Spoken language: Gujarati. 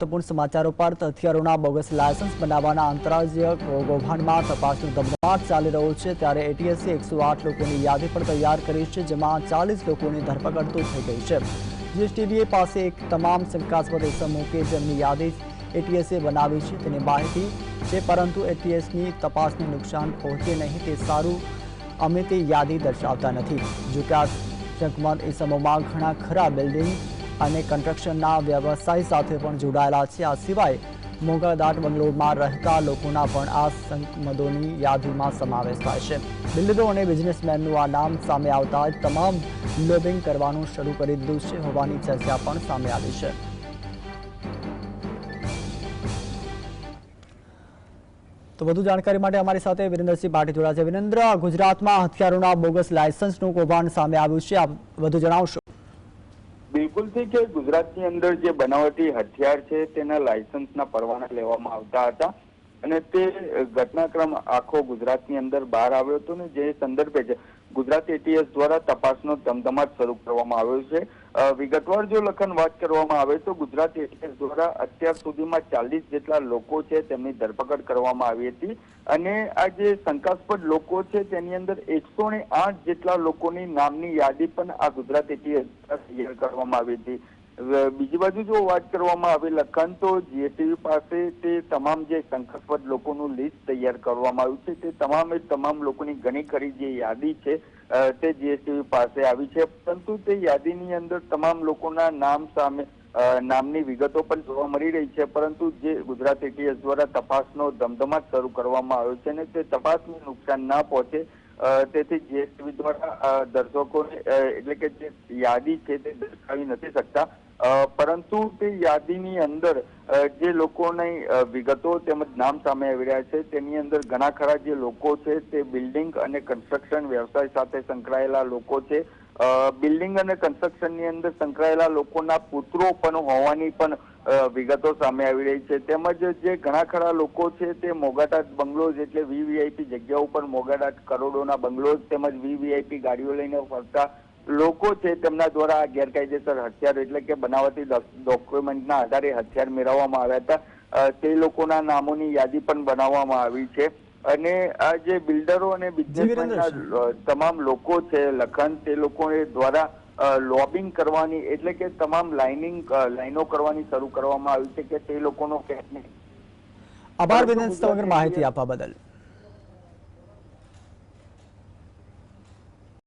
મહત્વપૂર્ણ સમાચારો પર હથિયારોના બોગસ લાયસન્સ બનાવવાના આંતરરાજ્ય કૌભાંડમાં તપાસનો ધમધમાટ ચાલી રહ્યો છે. ત્યારે એટીએસે એકસો લોકોની યાદી પણ તૈયાર કરી છે, જેમાં ચાલીસ લોકોની ધરપકડ તો થઈ ગઈ છે. જીએસટીડીએ પાસે એક તમામ શંકાસ્પદ ઇસમો કે જેમની યાદી એટીએસએ બનાવી છે તેની માહિતી છે, પરંતુ એટીએસની તપાસને નુકસાન પહોંચે નહીં તે સારું અમે તે યાદી દર્શાવતા નથી. જોકે આ શંકમદ ઇસમોમાં ઘણા ખરા બિલ્ડિંગ અને કન્સ્ટ્રક્શનના વ્યવસાય સાથે પણ જોડાયેલા છે. આ સિવાય મોગાદાટ બંગલોરમાં રહેતા લોકોના પણ આ સંકમદોની યાદીમાં સમાવેશ થાય છે. બિલ્ડરો અને બિઝનેસમેનનું આ નામ સામે આવતા તમામ લોબિંગ કરવાનું શરૂ કરી દીધું છે હોવાની ચર્ચા પણ સામે આવી છે. તો વધુ જાણકારી માટે અમારી સાથે વિરેન્દ્રસિંહ પાટી જોડાયા છે. વિરેન્દ્ર, ગુજરાતમાં હથિયારોના બોગસ લાયસન્સનું કૌભાંડ સામે આવ્યું છે. આપ વધુ જણાવશો. બિલકુલથી કે ગુજરાતની અંદર જે બનાવટી હથિયાર છે તેના લાયસન્સના પરવાના લેવામાં આવતા હતા. અને તે ઘટનાક્રમ આખો ગુજરાતની અંદર બહાર આવ્યો હતો ને જે સંદર્ભે જ ગુજરાત એટીએસ દ્વારા તપાસનો ધમધમાટ શરૂ કરવામાં આવ્યો છે. વિગતવાર જો લખન વાત કરવામાં આવે તો ગુજરાત એટીએસ દ્વારા અત્યાર સુધીમાં ચાલીસ જેટલા લોકો છે તેમની ધરપકડ કરવામાં આવી હતી અને આ જે શંકાસ્પદ લોકો છે તેની અંદર એકસો ને આઠ જેટલા લોકોની નામની યાદી પણ આ ગુજરાત એટીએસ દ્વારા તૈયાર કરવામાં આવી હતી. બીજી બાજુ જો વાત કરવામાં આવે લખાણ, તો જીએસટીવી પાસે તે તમામ જે શંકાસ્પદ લોકોનું લિસ્ટ તૈયાર કરવામાં આવ્યું છે. તે તમામે તમામ લોકોની ઘણી ખરી જે યાદી છે તે જીએસટીવી પાસે આવી છે. પરંતુ તે યાદીની અંદર તમામ લોકોના નામ સામે નામની વિગતો પણ જોવા મળી રહી છે. પરંતુ જે ગુજરાત એટીએસ દ્વારા તપાસનો ધમધમાટ શરૂ કરવામાં આવ્યો છે અને તે તપાસને નુકસાન ના પહોંચે તેથી જીએસટીવી દ્વારા દર્શકોને એટલે કે જે યાદી છે તે દર્શાવી નથી શકતા. પરંતુ તે યાદીની અંદર જે લોકોની વિગતો તેમજ નામ સામે આવી રહ્યા છે, તેની અંદર ઘણા ખરા જે લોકો છે, તે બિલ્ડિંગ અને કન્સ્ટ્રક્શન વ્યવસાય સાથે સંકળાયેલા લોકો છે. બિલ્ડિંગ અને કન્સ્ટ્રક્શનની અંદર સંકળાયેલા લોકોના પુત્રો પણ હોવાની પણ વિગતો સામે આવી રહી છે. તેમજ જે ઘણા ખરા લોકો છે, તે મોગાટાટ બંગલોઝ એટલે વીવીઆઈપી જગ્યાઓ ઉપર મોગાટાટ કરોડોના બંગલોઝ તેમજ વીવીઆઈપી ગાડીઓ લઈને ફરતા લોકો છે તેમના દ્વારા ગેરકાયદેસર હથિયાર એટલે કે બનાવટી ડોક્યુમેન્ટના આધારે હથિયાર મેળવવામાં આવ્યા હતા. તે લોકોના નામોની યાદી પણ બનાવવામાં આવી છે. અને આ જે બિલ્ડરો અને બિઝનેસમેનના તમામ લોકો છે લખન તે લોકો દ્વારા લોબિંગ કરવાની એટલે કે તમામ લાઇનિંગ લાઇનો કરવાની શરૂ કરવામાં આવી છે કે તે લોકોનો આભાર વિનંતી માહિતી આપવા બદલ.